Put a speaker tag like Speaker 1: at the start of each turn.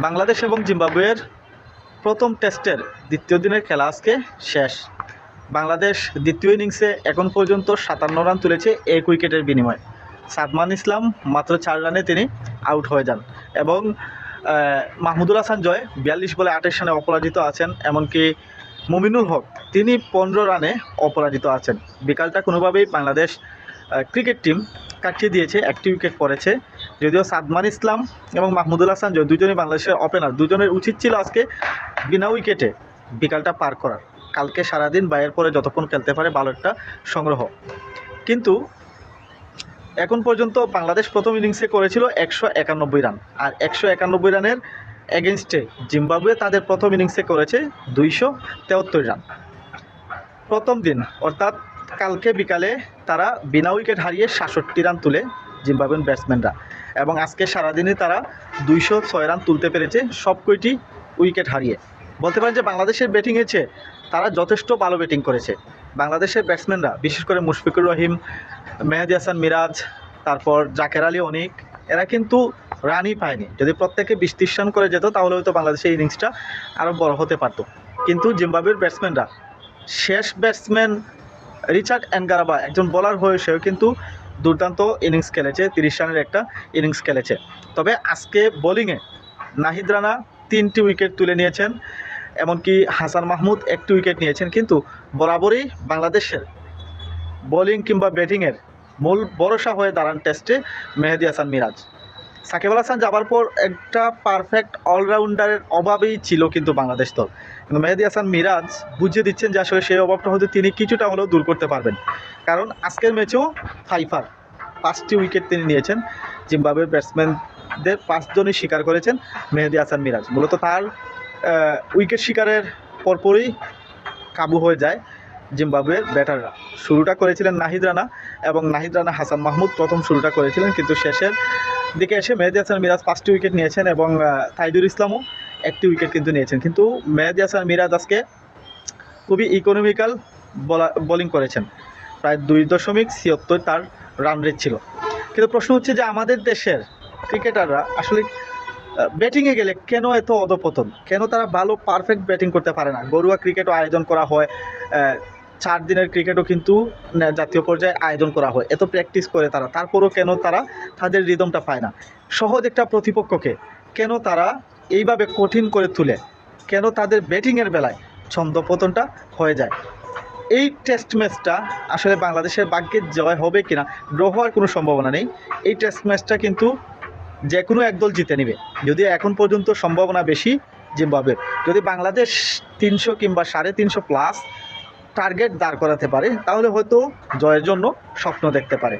Speaker 1: বাংলাদেশ এবং জিম্বাবুয়ের প্রথম টেস্টের দ্বিতীয় দিনের খেলা আজকে শেষ। বাংলাদেশ দ্বিতীয় ইনিংসে এখন পর্যন্ত সাতান্ন রান তুলেছে এক উইকেটের বিনিময়ে। সাদমান ইসলাম মাত্র চার রানে তিনি আউট হয়ে যান এবং মাহমুদুল হাসান জয় বিয়াল্লিশ বলে আটের রানে অপরাজিত আছেন, এমনকি মুমিনুল হক তিনি পনেরো রানে অপরাজিত আছেন। বিকালটা কোনোভাবেই বাংলাদেশ ক্রিকেট টিম কাটিয়ে দিয়েছে, একটি উইকেট পড়েছে। যদিও সাদমান ইসলাম এবং মাহমুদুল হাসান জয় দুজনই বাংলাদেশের ওপেনার দুজনের উচিত ছিল আজকে বিনা উইকেটে বিকালটা পার করার। কালকে সারাদিন বাইরের পরে যতক্ষণ খেলতে পারে ভালো একটা সংগ্রহ। কিন্তু এখন পর্যন্ত বাংলাদেশ প্রথম ইনিংসে করেছিল একশো একানব্বই রান আর একশো একানব্বই রানের এগেনস্টে জিম্বাবুয়ে তাদের প্রথম ইনিংসে করেছে দুইশো তেহত্তর রান প্রথম দিন, অর্থাৎ কালকে বিকালে তারা বিনা উইকেট হারিয়ে সাতষট্টি রান তুলে জিম্বাবুয়ান ব্যাটসম্যানরা। এবং আজকে সারাদিনে তারা দুইশো ছয় রান তুলতে পেরেছে সব কয়টি উইকেট হারিয়ে। বলতে পারেন যে বাংলাদেশের ব্যাটিংয়ের চেয়ে তারা যথেষ্ট ভালো ব্যাটিং করেছে। বাংলাদেশের ব্যাটসম্যানরা বিশেষ করে মুশফিকুর রহিম, মেহেদি হাসান মিরাজ, তারপর জাকের আলী অনিক, এরা কিন্তু রানই পায়নি। যদি প্রত্যেকে বিশ ত্রিশ রান করে যেত, তাহলে হয়তো বাংলাদেশের ইনিংসটা আরও বড় হতে পারতো। কিন্তু জিম্বাবুয়ের ব্যাটসম্যানরা শেষ ব্যাটসম্যান রিচার্ড অ্যানগারাবা একজন বোলার হয়ে সেও কিন্তু দুর্দান্ত ইনিংস খেলেছে, তিরিশ রানের একটা ইনিংস খেলেছে। তবে আজকে বোলিংয়ে নাহিদ রানা তিনটি উইকেট তুলে নিয়েছেন, এমনকি হাসান মাহমুদ একটি উইকেট নিয়েছেন। কিন্তু বরাবরই বাংলাদেশের বোলিং কিংবা ব্যাটিংয়ের মূল ভরসা হয়ে দাঁড়ান টেস্টে মেহেদি হাসান মিরাজ। সাকিব আল হাসান যাবার পর একটা পারফেক্ট অলরাউন্ডারের অভাবেই ছিল কিন্তু বাংলাদেশ দল। কিন্তু মেহেদি হাসান মিরাজ বুঝিয়ে দিচ্ছেন যে আসলে সেই অভাবটা হয়তো তিনি কিছুটা হলেও দূর করতে পারবেন। কারণ আজকের ম্যাচেও ফাইফার পাঁচটি উইকেট তিনি নিয়েছেন। জিম্বাবুয়ের ব্যাটসম্যানদের পাঁচজনই স্বীকার করেছেন মেহেদি হাসান মিরাজ। মূলত তার উইকেট শিকারের পরপরই কাবু হয়ে যায় জিম্বাবুয়ের ব্যাটাররা শুরুটা করেছিলেন নাহিদ রানা এবং নাহিদ রানা হাসান মাহমুদ প্রথম শুরুটা করেছিলেন, কিন্তু শেষের দিকে এসে মেহেদি হাসান মিরাজ পাঁচটি উইকেট নিয়েছেন এবং তাইদুর ইসলামও একটি উইকেট কিন্তু নিয়েছেন। কিন্তু মেহেদি হাসান মিরাজ আজকে খুবই ইকোনমিক্যাল বোলিং করেছেন। প্রায় দুই দশমিক ছিয়ত্তর তার রান রেট ছিল। কিন্তু প্রশ্ন হচ্ছে যে আমাদের দেশের ক্রিকেটাররা আসলে ব্যাটিংয়ে গেলে কেন এত অধপতন? কেন তারা ভালো পারফেক্ট ব্যাটিং করতে পারে না? গরুয়া ক্রিকেটও আয়োজন করা হয় চার দিনের ক্রিকেটও কিন্তু জাতীয় পর্যায়ে আয়োজন করা হয়। এত প্র্যাকটিস করে তারা। তারপরও কেন তারা তাদের রিদমটা পায় না? সহজ একটা প্রতিপক্ষকে কেন তারা এইভাবে কঠিন করে তুলে? কেন তাদের ব্যাটিংয়ের বেলায় ছন্দপতনটা হয়ে যায়? এই টেস্ট ম্যাচটা আসলে বাংলাদেশের ভাগ্যের জয় হবে কিনা ড্র হওয়ার কোনো সম্ভাবনা নেই। এই টেস্ট ম্যাচটা কিন্তু যে কোনো একদল জিতে নেবে। যদিও এখন পর্যন্ত সম্ভাবনা বেশি জিম্বাবুয়ের। যদি বাংলাদেশ তিনশো কিংবা সাড়ে তিনশো প্লাস টার্গেট দাঁড় করাতে পারে তাহলে হয়তো জয়ের জন্য স্বপ্ন দেখতে পারে।